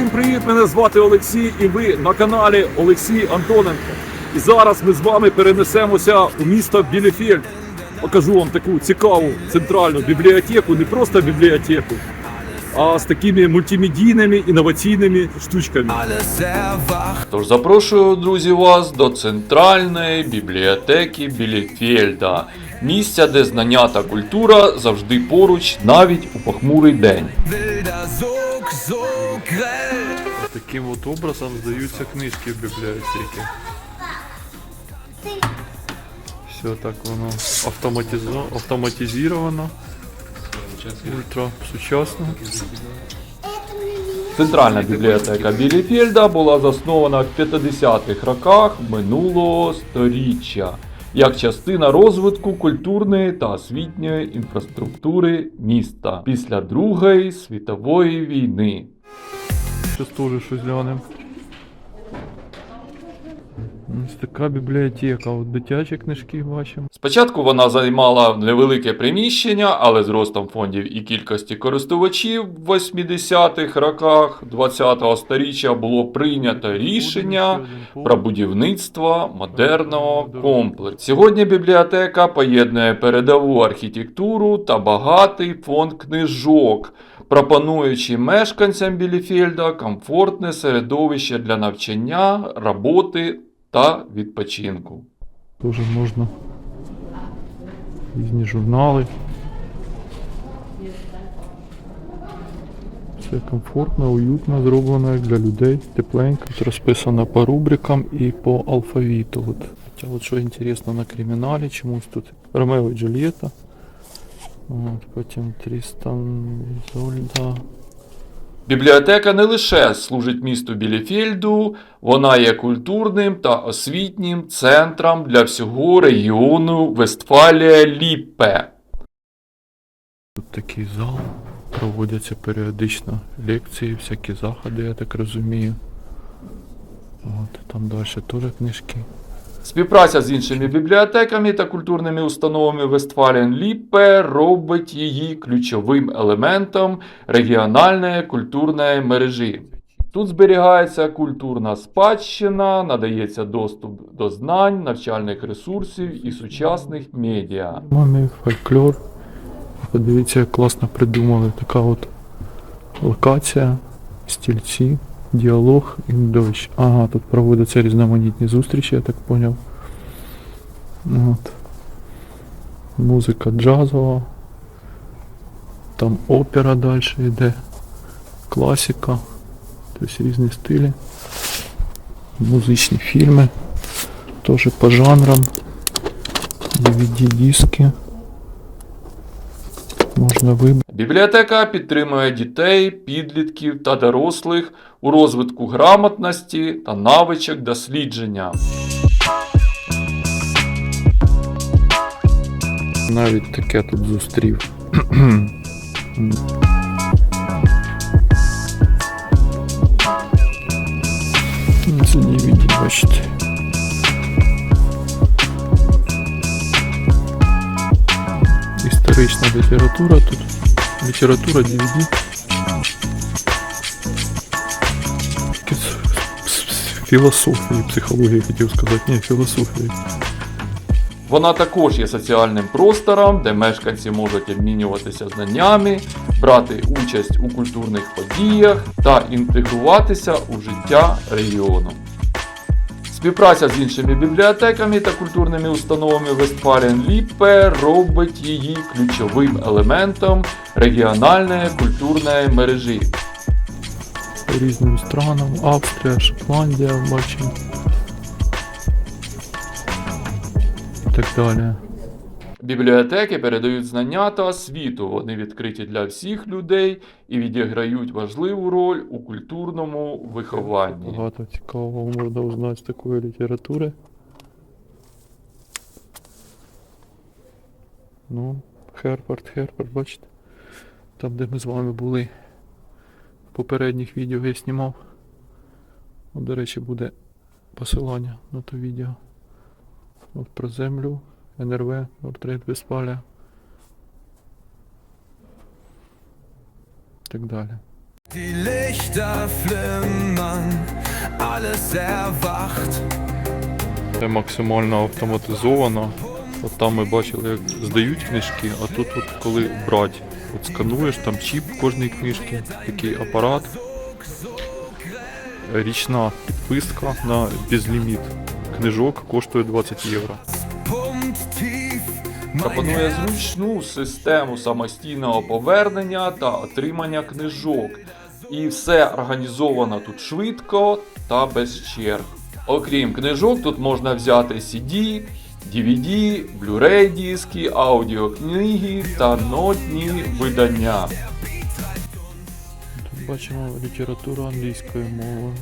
Усім привіт! Мене звати Олексій, і ви на каналі Олексій Антоненко. І зараз ми з вами перенесемося у місто Білефельд. Покажу вам таку цікаву центральну бібліотеку, не просто бібліотеку, а з такими мультимедійними інноваційними штучками. Тож запрошую, друзі, вас до центральної бібліотеки Біліфельда, місця, де знання та культура завжди поруч, навіть у похмурий день. Таким от образом здаються книжки в бібліотеці. Все так воно автоматизо... автоматизовано. Ультра сучасно. Центральна бібліотека Біліфельда була заснована в 50-х роках минулого сторіччя як частина розвитку культурної та освітньої інфраструктури міста після Другої світової війни. Що теж щось глянемо. Ось така бібліотека. От дитячі книжки бачимо. Спочатку вона займала невелике приміщення, але з ростом фондів і кількості користувачів в 80-х роках 20-го сторіччя було прийнято рішення про будівництво модерного комплексу. Сьогодні бібліотека поєднує передову архітектуру та багатий фонд книжок, пропонуючи мешканцям Біліфельда комфортне середовище для навчання, роботи та відпочинку. Теж можна різні журнали. Все комфортно, уютно зроблено як для людей, тепленько. Тут розписано по рубрикам і по алфавіту. От. Хоча от що інтересно на криміналі, чомусь тут Ромео і Джульєта. От, потім Трістан Ізольда. Бібліотека не лише служить місту Біліфельду, вона є культурним та освітнім центром для всього регіону Вестфалія Ліппе. Тут такий зал. Проводяться періодично лекції, всякі заходи, я так розумію. От, там далі теж книжки. Співпраця з іншими бібліотеками та культурними установами Вестфаліан Ліппе робить її ключовим елементом регіональної культурної мережі. Тут зберігається культурна спадщина, надається доступ до знань, навчальних ресурсів і сучасних медіа. Мамі фольклор. Подивіться, як класно придумали. Така от локація, стільці, діалог і дощ. Ага, тут проводяться різноманітні зустрічі, я так поняв. От. Музика джазова. Там опера далі йде. Класика. Тобто різні стилі. Музичні фільми. Теж по жанрам. DVD-диски. Можна вибрати. Бібліотека підтримує дітей, підлітків та дорослих у розвитку грамотності та навичок дослідження. Навіть таке тут зустрів. Це DVD, бачите. Історична література тут. Література DVD. Філософії, психології хотів сказати. Ні, філософії. Вона також є соціальним простором, де мешканці можуть обмінюватися знаннями, брати участь у культурних подіях та інтегруватися у життя регіону. Співпраця з іншими бібліотеками та культурними установами Вестфален Ліпе робить її ключовим елементом регіональної культурної мережі. різним странам. Австрія, Шотландія, бачимо. І так далі. Бібліотеки передають знання та освіту. Вони відкриті для всіх людей і відіграють важливу роль у культурному вихованні. Багато цікавого можна узнати з такої літератури. Ну, Херпард, Херпард, бачите? Там, де ми з вами були. В попередніх відео я знімав. До речі, буде посилання на то відео. От про землю, НРВ, Нортрейд Вестфалія. Так далі. Die Lichter flimmern, alles erwacht. Це максимально автоматизовано. От там ми бачили, як здають книжки, а тут, от, коли брати, от скануєш, там чіп в кожній книжці, такий апарат. Річна підписка на безліміт книжок коштує 20 євро. Пропонує зручну систему самостійного повернення та отримання книжок. І все організовано тут швидко та без черг. Окрім книжок, тут можна взяти CD, DVD, Blu-ray диски, аудіокниги та нотні видання. Тут бачимо літературу англійською мовою.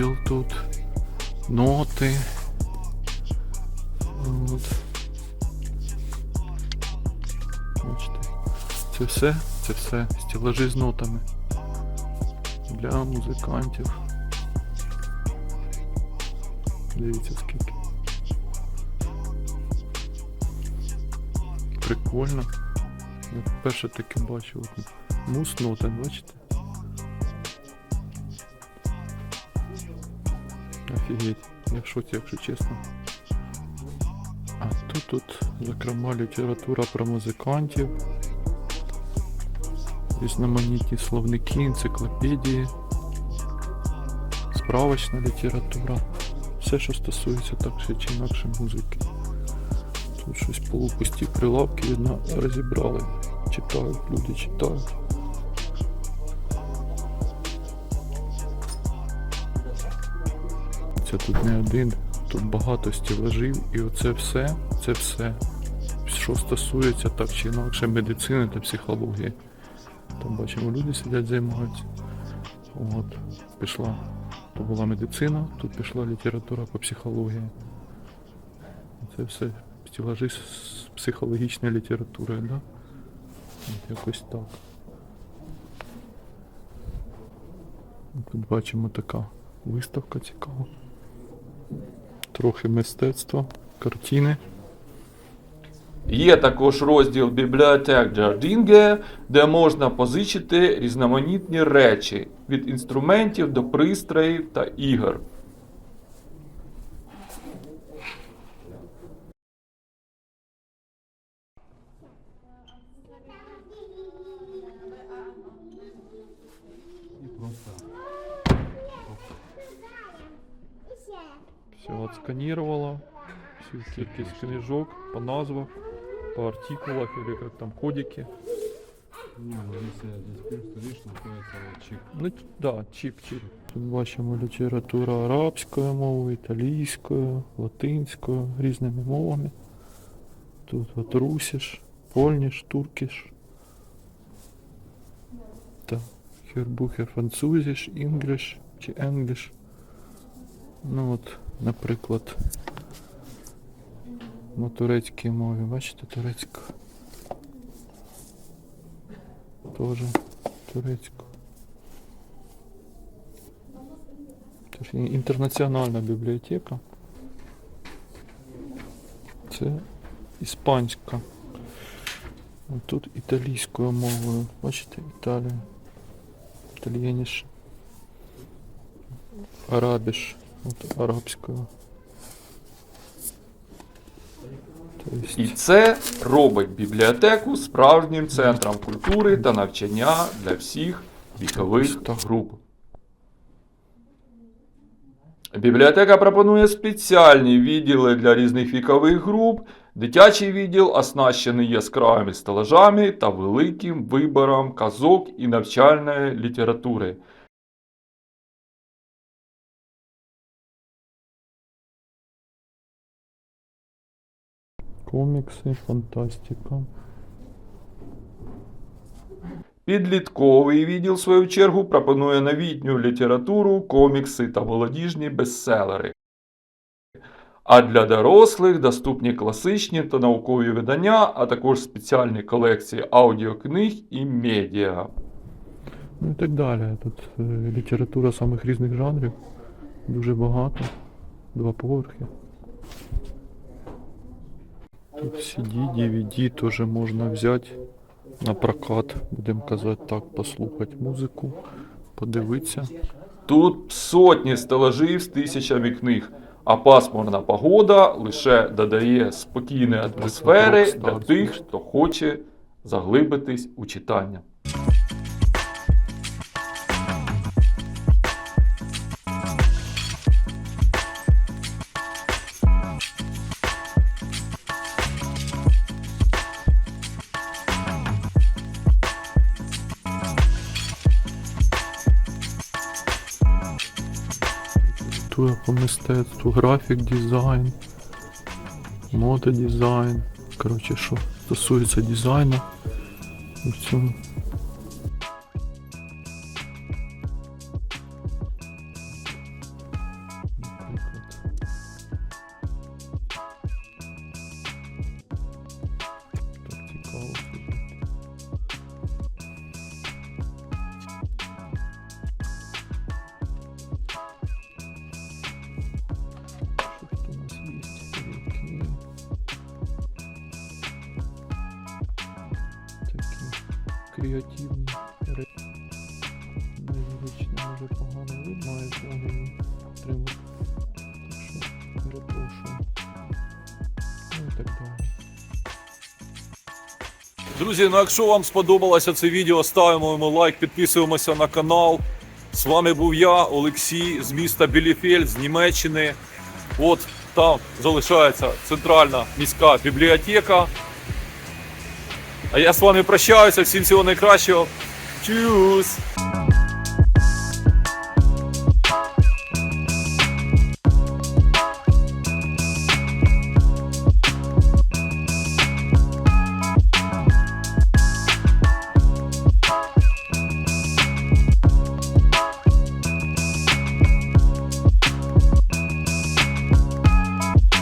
Музичний тут. Ноти. От. Бачите, це все, це все стілажі з нотами для музикантів. Дивіться скільки. Прикольно. Я вперше таке бачив. Мус ноти, бачите? Офігеть, я в шоці, якщо чесно. А тут тут, зокрема, література про музикантів, різноманітні словники, енциклопедії, справочна література. Все, що стосується так чи інакше музики. Тут щось полупусті прилавки видно розібрали. Читають, люди читають. Це тут не один, тут багато стілажів, і оце все, це все, що стосується так чи інакше медицини та психології. Там бачимо, люди сидять, займаються. От, пішла. То була медицина, тут пішла література по психології. Це все стілажі з психологічною літературою, да? От якось так. Тут бачимо така виставка цікава. Трохи мистецтва, картини. Є також розділ бібліотек Джардінге, де можна позичити різноманітні речі від інструментів до пристроїв та ігор. Все отсканировала. Всю кількість книжок по назвах, по артикулах или как там кодики. Ну здесь просто видишь, находится чип. Ну да, чіп, чіп. Тут бачимо література арабською мовою, італійською, латинською, різними мовами. Тут от русіш, польніш, туркіш. Так, хербухер французіш, інгліш чи енгліш. Ну от, наприклад, на турецькій мові, бачите, турецька. Тоже турецька. Інтернаціональна бібліотека. Це іспанська. Тут італійською мовою. Бачите, Італія. Італієніш. Арабіш. От арабською. Тобто, І це робить бібліотеку справжнім центром культури та навчання для всіх вікових груп. Бібліотека пропонує спеціальні відділи для різних вікових груп. Дитячий відділ оснащений яскравими стелажами та великим вибором казок і навчальної літератури. Комікси, фантастика. Підлітковий відділ, в свою чергу, пропонує новітню літературу, комікси та молодіжні бестселери. А для дорослих доступні класичні та наукові видання, а також спеціальні колекції аудіокниг і медіа. Ну і так далі. Тут е, література самих різних жанрів. Дуже багато. Два поверхи. CD, DVD теж можна взяти на прокат, будемо казати так, послухати музику, подивитися. Тут сотні стелажів з тисячами книг, а пасмурна погода лише додає спокійної атмосфери для тих, хто хоче заглибитись у читання. Тує по мистецтву, графік дизайн, мода дизайн. Коротше, що стосується дизайну в цьому. Креативні ре... Невеличне, може погано видно, а як вони тримають. Так що перепрошую. Ну і так далі. Друзі, ну якщо вам сподобалося це відео, ставимо йому лайк, підписуємося на канал. З вами був я, Олексій, з міста Біліфель, з Німеччини. От там залишається центральна міська бібліотека. А я з вами прощаюся, всім всього найкращого. Чус!